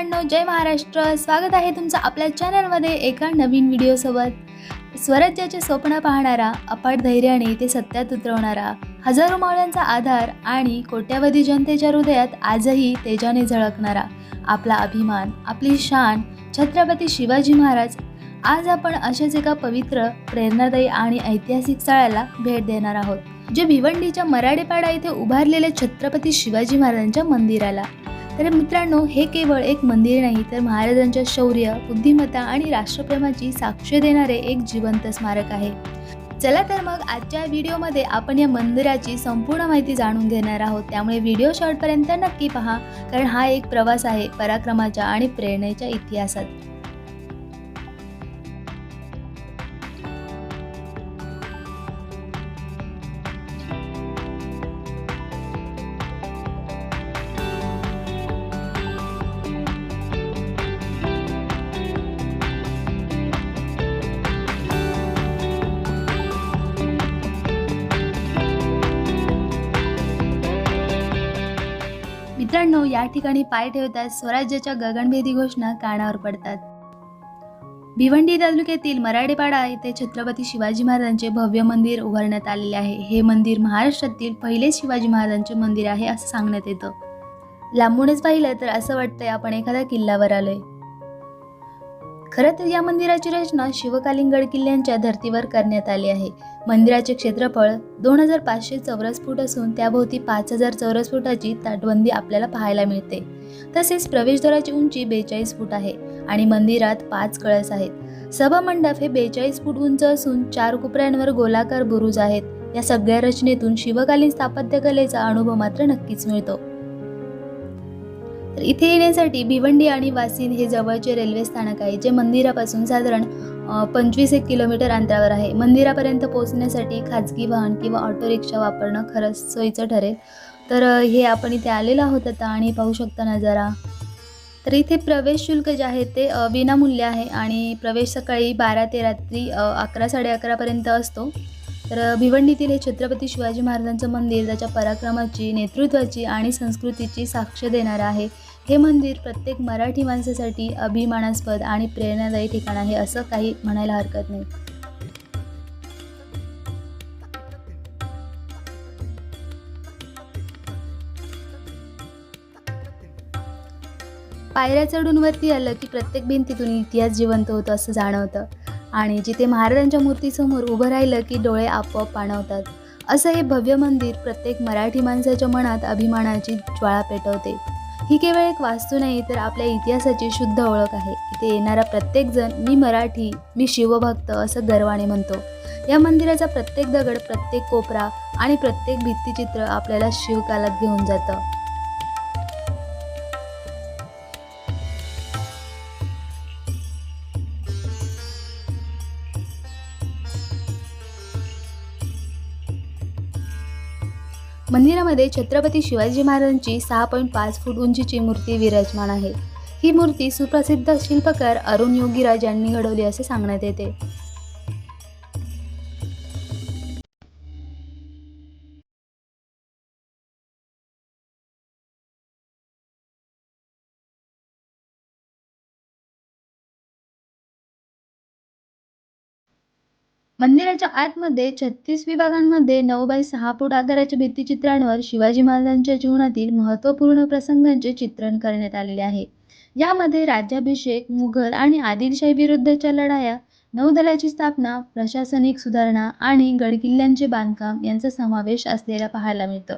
मित्रांनो जय महाराष्ट्र. स्वागत आहे तुमचं आपल्या चॅनलमध्ये एका नवीन व्हिडिओसोबत. स्वराज्याचे स्वप्न पाहणारा अपाट धैर्याने ते सत्यात उतरवणारा हजारो मावळ्यांचा आधार आणि कोट्यावधी जनतेच्या हृदयात आजही तेजाने झळकणारा आपला अभिमान आपली शान छत्रपती शिवाजी महाराज. आज आपण अशाच एका पवित्र प्रेरणादायी आणि ऐतिहासिक स्थळाला भेट देणार आहोत जे भिवंडीच्या मराडेपाडा येथे उभारलेल्या छत्रपती शिवाजी महाराजांच्या मंदिराला. तर मित्रांनो हे केवळ एक मंदिर नाही तर महाराजांच्या शौर्य बुद्धिमत्ता आणि राष्ट्रप्रेमाची साक्ष देणारे एक जिवंत स्मारक आहे. चला तर मग आजच्या व्हिडिओमध्ये आपण या मंदिराची संपूर्ण माहिती जाणून घेणार आहोत. त्यामुळे व्हिडिओ शॉर्टपर्यंत नक्की पहा कारण हा एक प्रवास आहे पराक्रमाच्या आणि प्रेरणेच्या इतिहासात. या ठिकाणी पाय ठेवताच स्वराज्याच्या गगनभेदी घोषणा कानावर पडतात. भिवंडी तालुक्यातील मराडेपाडा येथे छत्रपती शिवाजी महाराजांचे भव्य मंदिर उभारण्यात आलेले आहे. हे मंदिर महाराष्ट्रातील पहिले शिवाजी महाराजांचे मंदिर आहे असं सांगण्यात येतं. लांबूनच पाहिलं तर असं वाटतंय आपण एखाद्या किल्ल्यावर आलोय. खरं तर या मंदिराची रचना शिवकालीन गड किल्ल्यांच्या धर्तीवर करण्यात आली आहे. मंदिराचे क्षेत्रफळ दोन हजार पाचशे चौरस फूट असून त्याभोवती पाच हजार चौरस फुटाची ताटबंदी आपल्याला पाहायला मिळते. तसेच प्रवेशद्वाराची उंची बेचाळीस फूट आहे आणि मंदिरात पाच कळस आहेत. सभामंडप हे बेचाळीस फूट उंच असून चार कोपऱ्यांवर गोलाकार बुरुज आहेत. या सगळ्या रचनेतून शिवकालीन स्थापत्यकलेचा अनुभव मात्र नक्कीच मिळतो. तर इथे येण्यासाठी भिवंडी आणि वासिन हे जवळचे रेल्वे स्थानक आहे जे मंदिरापासून साधारण पंचवीस एक किलोमीटर अंतरावर आहे. मंदिरापर्यंत पोहोचण्यासाठी खाजगी वाहन किंवा ऑटो रिक्षा वापरणं खरंच सोयीचं ठरेल. तर हे आपण इथे आलेलो आहोत आता आणि पाहू शकता नजारा. तर इथे प्रवेश शुल्क जे आहे ते विनामूल्य आहे आणि प्रवेश सकाळी बारा ते रात्री अकरा साडे अकरापर्यंत असतो. तर भिवंडीतील हे छत्रपती शिवाजी महाराजांचं मंदिर त्याच्या पराक्रमाची नेतृत्वाची आणि संस्कृतीची साक्ष देणारं आहे. हे मंदिर प्रत्येक मराठी माणसासाठी अभिमानास्पद आणि प्रेरणादायी ठिकाण आहे असं काही म्हणायला हरकत नाही. पायऱ्या चढून वरती आलं की प्रत्येक भिंतीतून इतिहास जिवंत होतो असं जाणवतं. आणि जिथे महाराजांच्या मूर्तीसमोर उभं राहिलं की डोळे आपोआप पाणवतात. असं हे भव्य मंदिर प्रत्येक मराठी माणसाच्या मनात अभिमानाची ज्वाळा पेटवते. ही केवळ एक वास्तू नाही तर आपल्या इतिहासाची शुद्ध ओळख आहे. इथे येणारा प्रत्येकजण मी मराठी मी शिवभक्त असं गर्वाने म्हणतो. या मंदिराचा प्रत्येक दगड प्रत्येक कोपरा आणि प्रत्येक भित्तिचित्र आपल्याला शिवकालात घेऊन जातं. मंदिरामध्ये छत्रपती शिवाजी महाराजांची सहा पॉईंट पाच फूट उंचीची मूर्ती विराजमान आहे. ही मूर्ती सुप्रसिद्ध शिल्पकार अरुण योगीराज यांनी घडवली असे सांगण्यात येते. मंदिराच्या आतमध्ये छत्तीस विभागांमध्ये नऊ बाय सहा फूट आकाराच्या भित्तिचित्रांवर शिवाजी महाराजांच्या जीवनातील महत्त्वपूर्ण प्रसंगांचे चित्रण करण्यात आलेले आहे. यामध्ये राज्याभिषेक मुघल आणि आदिलशाही विरुद्धच्या लढाया नौदलाची स्थापना प्रशासनिक सुधारणा आणि गडकिल्ल्यांचे बांधकाम यांचा समावेश असलेला पाहायला मिळतं.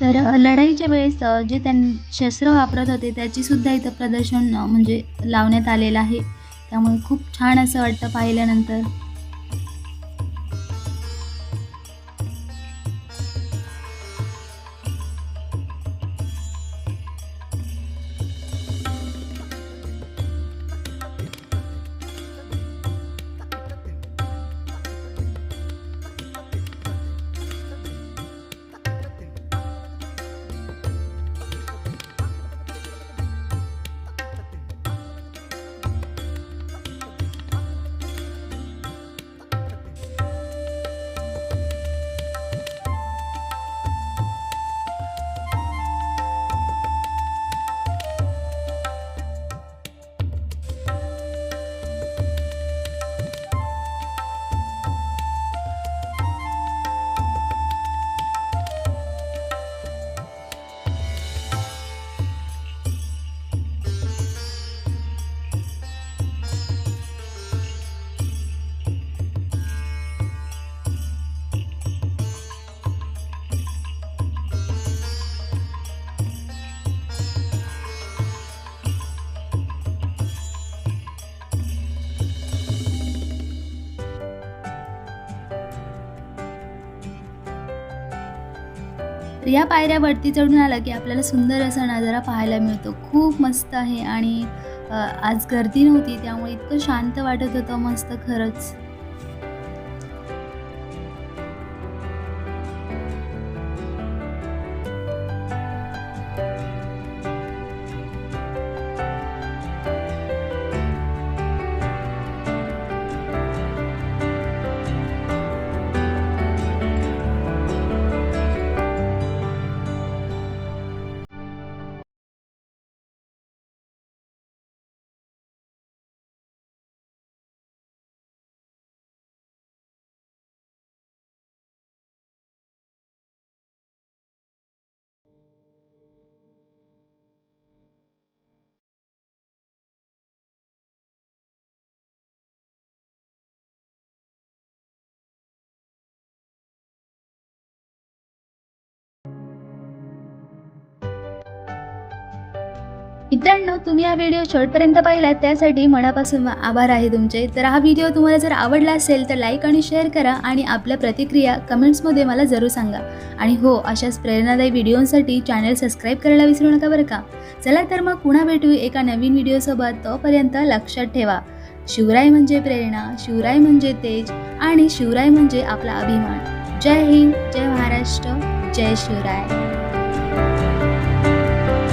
तर लढाईच्या वेळेस जे त्यां शस्त्र वापरत होते त्याचीसुद्धा इथं प्रदर्शन म्हणजे लावण्यात आलेलं आहे. त्यामुळे खूप छान असं वाटतं पाहिल्यानंतर. तर या पायऱ्या वरती चढून आला की आपल्याला सुंदर असा नजारा पाहायला मिळतो. खूप मस्त आहे आणि आज गर्दी नव्हती त्यामुळे इतकं शांत वाटत होतं मस्त खरंच. मित्रांनो तुम्ही हा व्हिडिओ शेवटपर्यंत पाहिला त्यासाठी मनापासून आभार आहे तुमचे. तर हा व्हिडिओ तुम्हाला जर आवडला असेल तर लाईक आणि शेअर करा आणि आपल्या प्रतिक्रिया कमेंट्समध्ये मला जरूर सांगा. आणि हो अशाच प्रेरणादायी व्हिडिओसाठी चॅनल सबस्क्राईब करायला विसरू नका बरं का? चला तर मग पुन्हा भेटू एका नवीन व्हिडिओसोबत तोपर्यंत लक्षात ठेवा शिवराय म्हणजे प्रेरणा शिवराय म्हणजे तेज आणि शिवराय म्हणजे आपला अभिमान. जय हिंद जय महाराष्ट्र जय शिवराय.